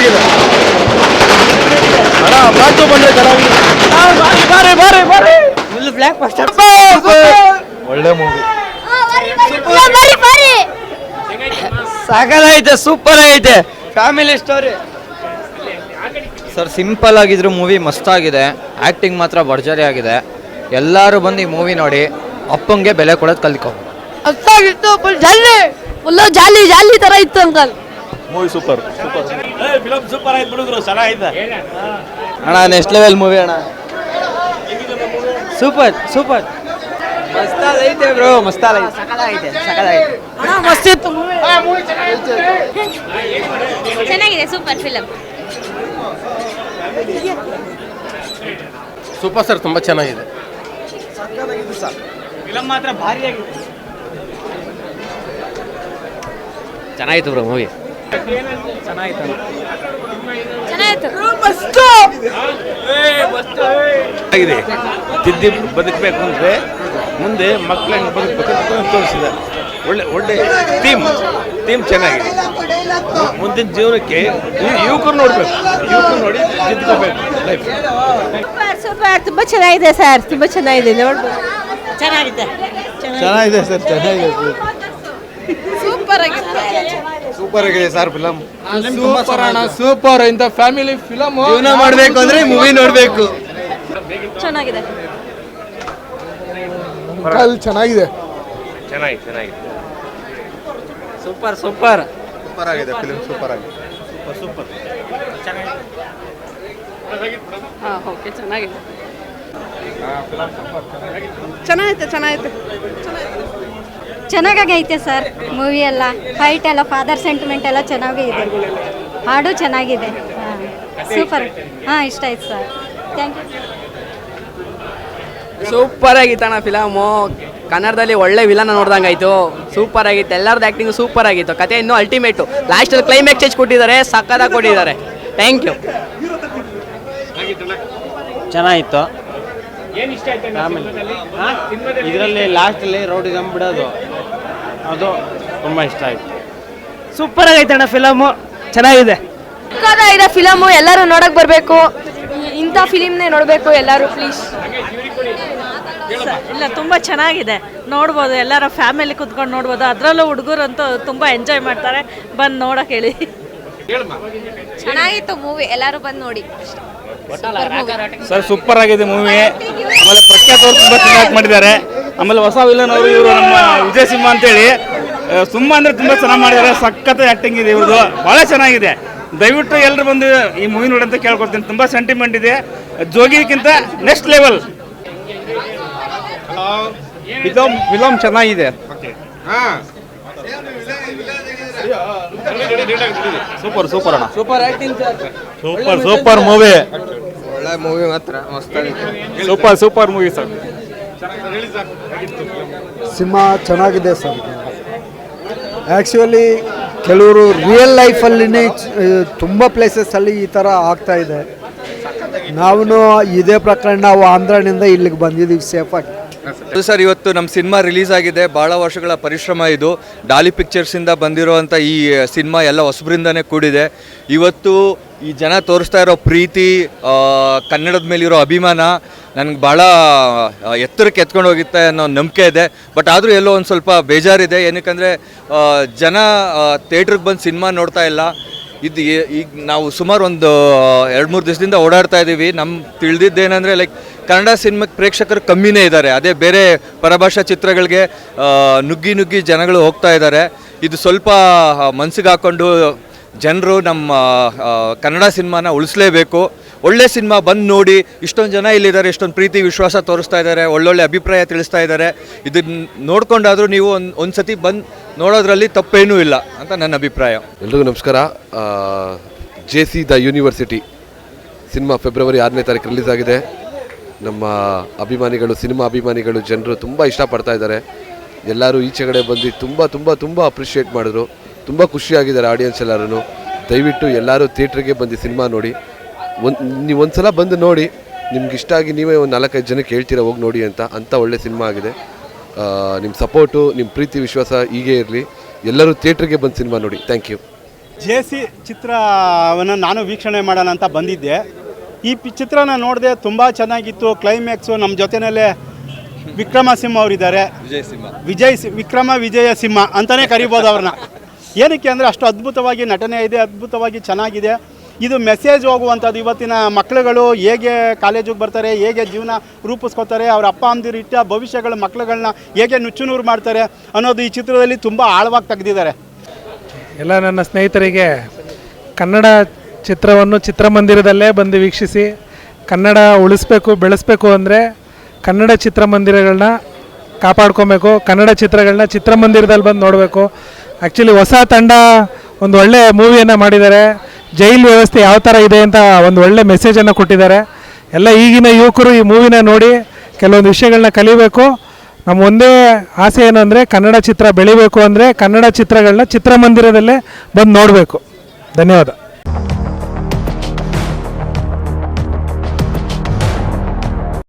Super ಆಗಿದೆ. ಅಣ್ಣ ಮಾತು ಬಂದ್ರೆ ಚೆನ್ನಾಗಿದೆ ಬಾರಿ ಬಾರಿ ಫುಲ್ ಬ್ಲ್ಯಾಕ್ ಫಸ್ಟ್ ಒಳ್ಳೆ ಮೂವಿ ಬರಿ ಬರಿ. ಸಾಕಾಗೈತೆ ಸೂಪರ್ ಐತೆ ಫ್ಯಾಮಿಲಿ ಸ್ಟೋರಿ ಸರ್ ಸಿಂಪಲ್ ಆಗಿದ್ರು ಮೂವಿ ಮಸ್ತಾಗಿದೆ ಆ್ಯಕ್ಟಿಂಗ್ ಮಾತ್ರ ಭರ್ಜರಿ ಆಗಿದೆ. ಎಲ್ಲರೂ ಬಂದು ಈ ಮೂವಿ ನೋಡಿ ಅಪ್ಪಂಗೆ ಬೆಲೆ ಕೊಡೋದು ಕಲ್ತ್ಕೊ. ಜಾಲಿ ಜಾಲಿ ಜಾಲಿ ತರ ಇತ್ತು uncle. Movie super film super ಆಯ್ತು ಬಿಡುದ್ರು ಚೆನ್ನಾಗೈತೆ ಅಣ್ಣ ನೆಕ್ಸ್ಟ್ ಲೆವೆಲ್ ಮೂವಿ ಅಣ್ಣ. ಸೂಪರ್ ಸೂಪರ್ ಮಸ್ತಾಗೈತೆ ಬ್ರೋ ಮಸ್ತಾಗೈತೆ ಸಕಲಾಗೈತೆ ಸಕಲಾಗೈತೆ ಮೂವಿ ಚೆನ್ನಾಗಿದೆ. ಸೂಪರ್ ಫಿಲಮ್ ಸೂಪರ್ ಸರ್ ತುಂಬ ಚೆನ್ನಾಗಿದೆ. ಫಿಲಮ್ ಮಾತ್ರ ಭಾರಿ ಆಗಿದೆ ಚೆನ್ನಾಗಿತ್ತು ಬ್ರೋ ಮೂವಿ ಚೆನ್ನಾಗಿತ್ತು. ಆಗಿದೆ ತಿದ್ದಿ ಬದುಕಬೇಕು ಅಂದರೆ ಮುಂದೆ ಮಕ್ಕಳನ್ನು ಬದುಕಬೇಕು ಅಂತ ತೋರಿಸಿದೆ. ಒಳ್ಳೆ ಒಳ್ಳೆ ಥೀಮ್ ಥೀಮ್ ಚೆನ್ನಾಗಿದೆ. ಮುಂದಿನ ಜೀವನಕ್ಕೆ ಯುವಕರು ನೋಡ್ಬೇಕು. ಯುವಕರು ನೋಡಿ ತಿದ್ಕೋಬೇಕು ಲೈಫ್ ಸೂಪರ್ ಸೂಪರ್ ತುಂಬಾ ಚೆನ್ನಾಗಿದೆ ಸರ್ ತುಂಬ ಚೆನ್ನಾಗಿದೆ. ನೋಡ್ಬೋದು. ಚೆನ್ನಾಗಿದೆ. ಚೆನ್ನಾಗಿದೆ ಸರ್ ಚೆನ್ನಾಗಿದೆ ಸೂಪರ್ ಆಗಿದೆ. ಸೂಪರ್ ಆಗಿದೆ ಸರ್ ಫಿಲಮ್ ಸೂಪರ್ ಅಣ್ಣ ಸೂಪರ್ ಇಂತ ಫ್ಯಾಮಿಲಿ ಫಿಲಮ್ ಜೀವನ ಮಾಡಬೇಕು ಅಂದ್ರೆ ಮೂವಿ ನೋಡಬೇಕು. ಚೆನ್ನಾಗಿದೆ. ಚೆನ್ನಾಗಿದೆ. ಚೆನ್ನಾಗಿದೆ ಚೆನ್ನಾಗಿದೆ. ಸೂಪರ್ ಸೂಪರ್ ಸೂಪರ್ ಆಗಿದೆ ಫಿಲ್ಮ್ ಸೂಪರ್ ಆಗಿದೆ. ಹಾಂ ಓಕೆ ಚೆನ್ನಾಗಿದೆ. ಚೆನ್ನಾಗೈತೆ. ಚೆನ್ನಾಗೈತೆ ಐತೆ ಸರ್ ಮೂವಿ ಎಲ್ಲ. ಫೈಟ್ ಎಲ್ಲ ಫಾದರ್ ಸೆಂಟಿಮೆಂಟ್ ಎಲ್ಲ ಚೆನ್ನಾಗೇ ಇದೆ. ಹಾಡು ಚೆನ್ನಾಗಿದೆ. ಸೂಪರ್ ಹಾಂ ಇಷ್ಟ ಆಯ್ತು ಸರ್. ಥ್ಯಾಂಕ್ ಯು ಸೂಪರ್ ಆಗಿತ್ತಣ್ಣ ಫಿಲಮು ಕನ್ನಡದಲ್ಲಿ ಒಳ್ಳೆ ವಿಲನ ನೋಡ್ದಂಗಾಯ್ತು ಸೂಪರ್ ಆಗಿತ್ತು. ಎಲ್ಲರದ್ದು ಆ್ಯಕ್ಟಿಂಗು ಸೂಪರ್ ಆಗಿತ್ತು. ಕತೆ ಇನ್ನೂ ಅಲ್ಟಿಮೇಟು ಲಾಸ್ಟಲ್ಲಿ ಕ್ಲೈಮ್ಯಾಕ್ಸ್ ಹೆಚ್ಚು ಕೊಟ್ಟಿದ್ದಾರೆ. ಸಕ್ಕದ ಕೊಟ್ಟಿದ್ದಾರೆ. ಥ್ಯಾಂಕ್ ಯು ಚೆನ್ನಾಗಿತ್ತು. ಇದರಲ್ಲಿ ಲಾಸ್ಟಲ್ಲಿ ರೋಡಿಸಮ್ ಬಿಡೋದು. ಅದು ತುಂಬ ಇಷ್ಟ ಆಯಿತು. ಸೂಪರ್ ಆಗೈತೆ ಅಣ್ಣ ಫಿಲಮು ಚೆನ್ನಾಗಿದೆ. ಇದೆ ಫಿಲಮು ಎಲ್ಲರೂ ನೋಡಕ್ ಬರಬೇಕು. ಇಂಥ ಫಿಲಿಮ್ನೇ ನೋಡಬೇಕು ಎಲ್ಲರೂ ಪ್ಲೀಸ್ ಇಲ್ಲ ತುಂಬ ಚೆನ್ನಾಗಿದೆ. ನೋಡ್ಬೋದು ಎಲ್ಲರ ಫ್ಯಾಮಿಲಿ ಕುತ್ಕೊಂಡು ನೋಡ್ಬೋದು. ಅದರಲ್ಲೂ ಹುಡುಗರಂತೂ ತುಂಬ ಎಂಜಾಯ್ ಮಾಡ್ತಾರೆ. ಬಂದು ನೋಡಕ್ಕೆ ಹೇಳಿ. ಚೆನ್ನಾಗಿತ್ತು ಮೂವಿ ಎಲ್ಲರೂ ಬಂದು ನೋಡಿ. ಸರ್ ಸೂಪರ್ ಆಗಿದೆ ಮೂವಿ ಆಮೇಲೆ ಪ್ರಖ್ಯಾತ ಅವರು ತುಂಬ ಚೆನ್ನಾಗಿ ಮಾಡಿದ್ದಾರೆ. ಆಮೇಲೆ ಹೊಸ ವಿಲನ್ ಅವರು ಇವರು ನಮ್ಮ ವಿಜಯ್ ಸಿಂಹ ಅಂತೇಳಿ. ಸುಮ್ಮ ತುಂಬ ಅಂದರೆ ತುಂಬ ಚೆನ್ನಾಗಿ ಮಾಡಿದ್ದಾರೆ ಸಖತ್ ಆಕ್ಟಿಂಗ್ ಇದೆ ಇವ್ರದ್ದು ಭಾಳ ಚೆನ್ನಾಗಿದೆ. ದಯವಿಟ್ಟು ಎಲ್ಲರೂ ಬಂದು ಈ ಮೂವಿ ನೋಡಿ ಅಂತ ಕೇಳ್ಕೊಡ್ತೀನಿ ತುಂಬ ಸೆಂಟಿಮೆಂಟ್ ಇದೆ. ಜೋಗಿಗಿಂತ ನೆಕ್ಸ್ಟ್ ಲೆವೆಲ್ ಫಿಲಮ್ ಫಿಲಮ್ ಚೆನ್ನಾಗಿದೆ. ಸೂಪರ್ ಸೂಪರ್ ಅಣ್ಣ. Super acting sir super super movie ಒಳ್ಳೆ ಮೂವಿ ಮಾತ್ರ. Super super movie sir cinema ಚೆನ್ನಾಗಿದೆ ಸರ್. ಆ್ಯಕ್ಚುಲಿ ಕೆಲವರು ರಿಯಲ್ ಲೈಫಲ್ಲಿ ತುಂಬ ಪ್ಲೇಸಸ್ಸಲ್ಲಿ ಈ ಥರ ಆಗ್ತಾ ಇದೆ. ನಾವು ಇದೇ ಪ್ರಕರಣ ನಾವು ಆಂಧ್ರನಿಂದ ಇಲ್ಲಿಗೆ ಬಂದಿದ್ದೀವಿ ಸೇಫಾಗಿ ಸರ್, ಇವತ್ತು ನಮ್ಮ ಸಿನಿಮಾ ರಿಲೀಸ್ ಆಗಿದೆ. ಭಾಳ ವರ್ಷಗಳ ಪರಿಶ್ರಮ ಇದು. ಡಾಲಿ ಪಿಕ್ಚರ್ಸಿಂದ ಬಂದಿರುವಂಥ ಈ ಸಿನಿಮಾ ಎಲ್ಲ ಹೊಸಬರಿಂದನೇ ಕೂಡಿದೆ. ಇವತ್ತು ಈ ಜನ ತೋರಿಸ್ತಾ ಇರೋ ಪ್ರೀತಿ ಕನ್ನಡದ ಮೇಲಿರೋ ಅಭಿಮಾನ ನನಗೆ ಭಾಳ ಎತ್ತರಕ್ಕೆ ಎತ್ಕೊಂಡು ಹೋಗುತ್ತೆ ಅನ್ನೋ ನಂಬಿಕೆ ಇದೆ. ಬಟ್ ಆದರೂ ಎಲ್ಲೋ ಒಂದು ಸ್ವಲ್ಪ ಬೇಜಾರಿದೆ. ಏನಕ್ಕಂದರೆ ಜನ ಥಿಯೇಟ್ರಿಗೆ ಬಂದು ಸಿನಿಮಾ ನೋಡ್ತಾ ಇಲ್ಲ. ಇದು ಈಗ ನಾವು ಸುಮಾರು ಒಂದು ಎರಡು ಮೂರು ದಿವಸದಿಂದ ಓಡಾಡ್ತಾ ಇದ್ದೀವಿ ನಮ್ಮ ತಿಳಿದಿದ್ದೇನೆಂದರೆ, ಲೈಕ್, ಕನ್ನಡ ಸಿನಿಮಾಕ್ಕೆ ಪ್ರೇಕ್ಷಕರು ಕಮ್ಮಿನೇ ಇದ್ದಾರೆ ಅದೇ ಬೇರೆ ಪರಭಾಷಾ ಚಿತ್ರಗಳಿಗೆ ನುಗ್ಗಿ ನುಗ್ಗಿ ಜನಗಳು ಹೋಗ್ತಾ ಇದ್ದಾರೆ ಇದು ಸ್ವಲ್ಪ ಮನಸ್ಸಿಗೆ ಹಾಕ್ಕೊಂಡು ಜನರು ನಮ್ಮ ಕನ್ನಡ ಸಿನಿಮಾನ ಉಳಿಸಲೇಬೇಕು. ಒಳ್ಳೆ ಸಿನಿಮಾ ಬಂದು ನೋಡಿ, ಇಷ್ಟೊಂದು ಜನ ಇಲ್ಲಿದ್ದಾರೆ, ಇಷ್ಟೊಂದು ಪ್ರೀತಿ, ವಿಶ್ವಾಸ ತೋರಿಸ್ತಾ ಇದ್ದಾರೆ, ಒಳ್ಳೊಳ್ಳೆ ಅಭಿಪ್ರಾಯ ತಿಳಿಸ್ತಾ ಇದ್ದಾರೆ. ಇದನ್ನ ನೋಡ್ಕೊಂಡಾದರೂ ನೀವು ಒಂದು ಒಂದು ಸತಿ ಬಂದು ನೋಡೋದ್ರಲ್ಲಿ ತಪ್ಪೇನೂ ಇಲ್ಲ ಅಂತ ನನ್ನ ಅಭಿಪ್ರಾಯ. ಎಲ್ರಿಗೂ ನಮಸ್ಕಾರ. J C the university cinema February ಆರನೇ ತಾರೀಕು ರಿಲೀಸ್ ಆಗಿದೆ. ನಮ್ಮ ಅಭಿಮಾನಿಗಳು, ಸಿನಿಮಾ ಅಭಿಮಾನಿಗಳು, ಜನರು ತುಂಬ ಇಷ್ಟಪಡ್ತಾ ಇದ್ದಾರೆ. ಎಲ್ಲರೂ ಈಚೆಗಡೆ ಬಂದು ತುಂಬ ತುಂಬ ತುಂಬ ಅಪ್ರಿಷಿಯೇಟ್ ಮಾಡಿದ್ರು. ತುಂಬ ಖುಷಿಯಾಗಿದ್ದಾರೆ ಆಡಿಯನ್ಸ್ ಎಲ್ಲರೂ ದಯವಿಟ್ಟು ಎಲ್ಲರೂ ಥಿಯೇಟ್ರಿಗೆ ಬಂದು ಸಿನಿಮಾ ನೋಡಿ. ಒಂದು ನೀವು ಒಂದು ಸಲ ಬಂದು ನೋಡಿ. ನಿಮ್ಗೆ ಇಷ್ಟ ಆಗಿ ನೀವೇ ಒಂದು ನಾಲ್ಕೈದು ಜನಕ್ಕೆ ಹೇಳ್ತೀರಾ ಹೋಗಿ ನೋಡಿ ಅಂತ. ಅಂಥ ಒಳ್ಳೆ ಸಿನಿಮಾ ಆಗಿದೆ. ನಿಮ್ಮ ಸಪೋರ್ಟು ನಿಮ್ಮ ಪ್ರೀತಿ ವಿಶ್ವಾಸ ಹೀಗೆ ಇರಲಿ. ಎಲ್ಲರೂ ಥಿಯೇಟ್ರಿಗೆ ಬಂದು ಸಿನಿಮಾ ನೋಡಿ. ಥ್ಯಾಂಕ್ ಯು ಜೆ ಸಿ ಚಿತ್ರವನ್ನು ನಾನು ವೀಕ್ಷಣೆ ಮಾಡೋಣ ಅಂತ ಬಂದಿದ್ದೆ. ಈ ಪಿ ಚಿತ್ರನ ನೋಡಿದೆ ತುಂಬ ಚೆನ್ನಾಗಿತ್ತು. ಕ್ಲೈಮ್ಯಾಕ್ಸು ನಮ್ಮ ಜೊತೆಯಲ್ಲೇ ವಿಕ್ರಮ ಸಿಂಹ ಅವರಿದ್ದಾರೆ. ವಿಜಯ್ ಸಿಂಹ. ವಿಜಯ್ ಸಿ- ವಿಕ್ರಮ ವಿಜಯ ಸಿಂಹ ಅಂತಲೇ ಕರಿಬೋದು ಅವ್ರನ್ನ. ಏನಕ್ಕೆ ಅಂದರೆ ಅಷ್ಟು ಅದ್ಭುತವಾಗಿ ನಟನೆ ಇದೆ, ಅದ್ಭುತವಾಗಿ ಚೆನ್ನಾಗಿದೆ. ಇದು ಮೆಸೇಜ್ ಹೋಗುವಂಥದ್ದು. ಇವತ್ತಿನ ಮಕ್ಕಳುಗಳು ಹೇಗೆ ಕಾಲೇಜಿಗೆ ಬರ್ತಾರೆ, ಹೇಗೆ ಜೀವನ ರೂಪಿಸ್ಕೋತಾರೆ, ಅವ್ರ ಅಪ್ಪ ಅಂದಿರು ಇಟ್ಟ ಭವಿಷ್ಯಗಳ ಮಕ್ಕಳುಗಳನ್ನ ಹೇಗೆ ನುಚ್ಚುನೂರು ಮಾಡ್ತಾರೆ ಅನ್ನೋದು ಈ ಚಿತ್ರದಲ್ಲಿ ತುಂಬ ಆಳವಾಗಿ ತೆಗೆದಿದ್ದಾರೆ. ಎಲ್ಲ ನನ್ನ ಸ್ನೇಹಿತರಿಗೆ ಕನ್ನಡ ಚಿತ್ರವನ್ನು ಚಿತ್ರಮಂದಿರದಲ್ಲೇ ಬಂದು ವೀಕ್ಷಿಸಿ, ಕನ್ನಡ ಉಳಿಸ್ಬೇಕು, ಬೆಳೆಸಬೇಕು ಅಂದರೆ ಕನ್ನಡ ಚಿತ್ರಮಂದಿರಗಳನ್ನ ಕಾಪಾಡ್ಕೊಬೇಕು, ಕನ್ನಡ ಚಿತ್ರಗಳನ್ನ ಚಿತ್ರಮಂದಿರದಲ್ಲಿ ಬಂದು ನೋಡಬೇಕು. ಆ್ಯಕ್ಚುಲಿ ಹೊಸ ತಂಡ ಒಂದು ಒಳ್ಳೆ ಮೂವಿಯನ್ನು ಮಾಡಿದ್ದಾರೆ. ಜೈಲ್ ವ್ಯವಸ್ಥೆ ಯಾವ ಥರ ಇದೆ ಅಂತ ಒಂದು ಒಳ್ಳೆ ಮೆಸೇಜನ್ನು ಕೊಟ್ಟಿದ್ದಾರೆ. ಎಲ್ಲ ಈಗಿನ ಯುವಕರು ಈ ಮೂವಿನ ನೋಡಿ ಕೆಲವೊಂದು ವಿಷಯಗಳನ್ನ ಕಲಿಬೇಕು. ನಮ್ಮ ಒಂದೇ ಆಸೆ ಏನು ಅಂದರೆ ಕನ್ನಡ ಚಿತ್ರ ಬೆಳಿಬೇಕು ಅಂದರೆ ಕನ್ನಡ ಚಿತ್ರಗಳನ್ನ ಚಿತ್ರಮಂದಿರದಲ್ಲೇ ಬಂದು ನೋಡಬೇಕು. ಧನ್ಯವಾದ.